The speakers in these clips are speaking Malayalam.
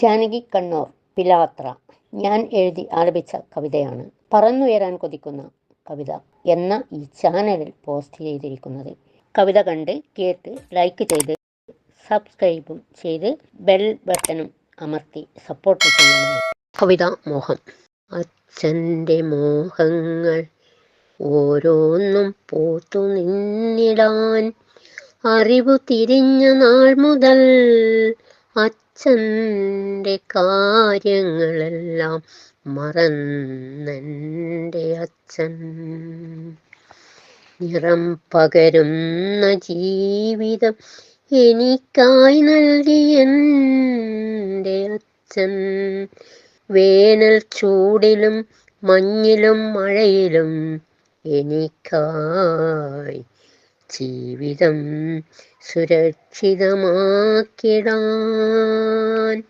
ജാനകി കണ്ണൂർ പിലാത്ര. ഞാൻ എഴുതി ആലപിച്ച കവിതയാണ്. പറന്നുയരാൻ കൊതിക്കുന്ന കവിത എന്ന ഈ ചാനലിൽ പോസ്റ്റ് ചെയ്തിരിക്കുന്നത്. കവിത കണ്ട് കേട്ട് ലൈക്ക് ചെയ്ത് സബ്സ്ക്രൈബും ചെയ്ത് ബെൽ ബട്ടണും അമർത്തി സപ്പോർട്ട് ചെയ്യുന്നു കവിത മോഹം അച്ഛന്റെ മോഹങ്ങൾ ഓരോന്നും പോത്തു നിന്നിടാൻ അറിവു തിരിഞ്ഞ നാൾ മുതൽ അച്ഛന്റെ കാര്യങ്ങളെല്ലാം മറന്നെന്റെ അച്ഛൻ. നിറം പകരുന്ന ജീവിതം എനിക്കായി നൽകി എന്റെ അച്ഛൻ. വേനൽ ചൂടിലും മഞ്ഞിലും മഴയിലും എനിക്കായി ജീവിതം സുരക്ഷിതമാക്കിടാൻ.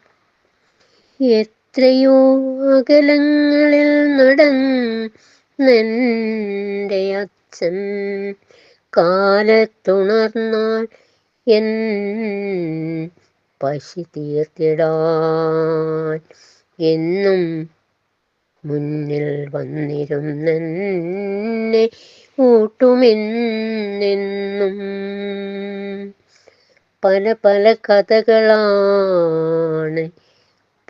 എത്രയോ അകലങ്ങളിൽ നടന്നെന്റെ അച്ഛൻ കാലത്തുണർന്നാൽ എൻ പശി തീർത്തിടാൻ. എന്നും മുന്നിൽ വന്നിരുന്നെന്നെ ഊട്ടുമെന്നെന്നും പല പല കഥകളാണ്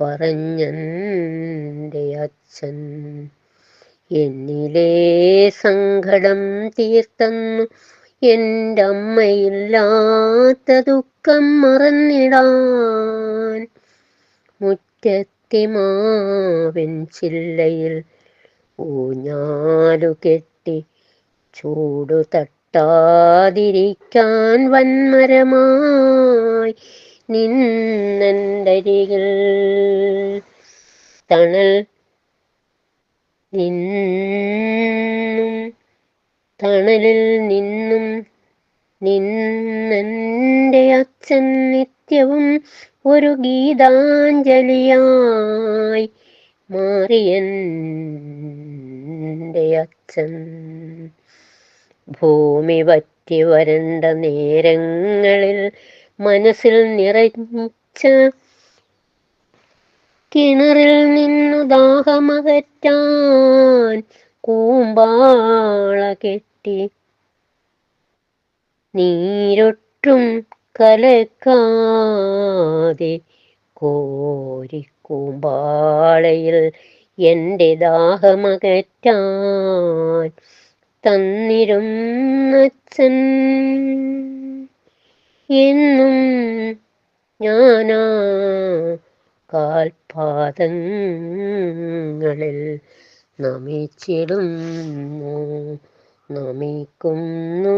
പറഞ്ഞെന്റെ അച്ഛൻ. എന്നിലെ സങ്കടം തീർത്തന്നു എന്റെ അമ്മയില്ലാത്ത ദുഃഖം മറന്നിടാൻ. മുറ്റത്തെ മാവിൻ ചില്ലയിൽ ഊഞ്ഞാലു കെട്ടി ചൂടു തട്ടാതിരിക്കാൻ വന്മരമായി നിന്നരികൾ തണൽ നിന്നും തണലിൽ നിന്നും നിന്നെന്റെ അച്ഛൻ നിത്യവും ഒരു ഗീതാഞ്ജലിയായി മാറിയന്റെ അച്ഛൻ ഭൂമി വറ്റി വരണ്ട നേരങ്ങളിൽ മനസ്സിൽ നിറച്ച കിണറിൽ നിന്നു ദാഹമകറ്റാൻ കൂമ്പാള കെട്ടി നീരൊട്ടും കലക്കാതെ കോരി കൂമ്പാളയിൽ എന്റെ ദാഹമകറ്റാൻ തന്നിരുന്നച്ഛൻ എന്നും ഞാനാ കാൽപാദങ്ങളിൽ നമിച്ചിടുന്നു നമിക്കുന്നു.